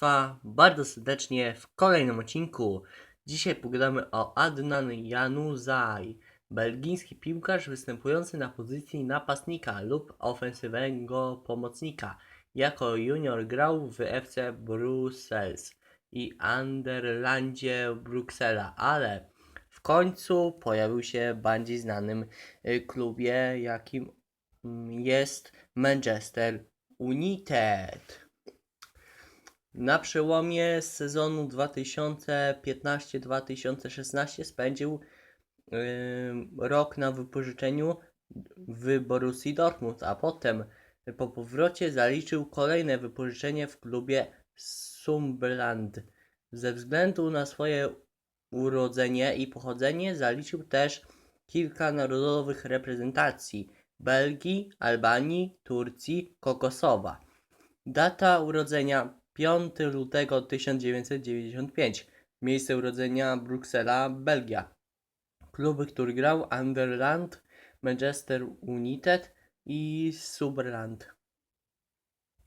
Państwa bardzo serdecznie w kolejnym odcinku. Dzisiaj pogadamy o Adnan Januzaj, belgijski piłkarz występujący na pozycji napastnika lub ofensywnego pomocnika. Jako junior grał w FC Brussels i Anderlandzie Bruksela, ale w końcu pojawił się bardziej znanym y, klubie, jakim mm, jest Manchester United. Na przełomie sezonu 2015-2016 spędził ym, rok na wypożyczeniu w Borussii Dortmund, a potem po powrocie zaliczył kolejne wypożyczenie w klubie Sunderland. Ze względu na swoje urodzenie i pochodzenie zaliczył też kilka narodowych reprezentacji Belgii, Albanii, Turcji, Kokosowa. Data urodzenia 5 lutego 1995. Miejsce urodzenia Bruksela, Belgia. Kluby, który grał Underland, Manchester United i Sunderland.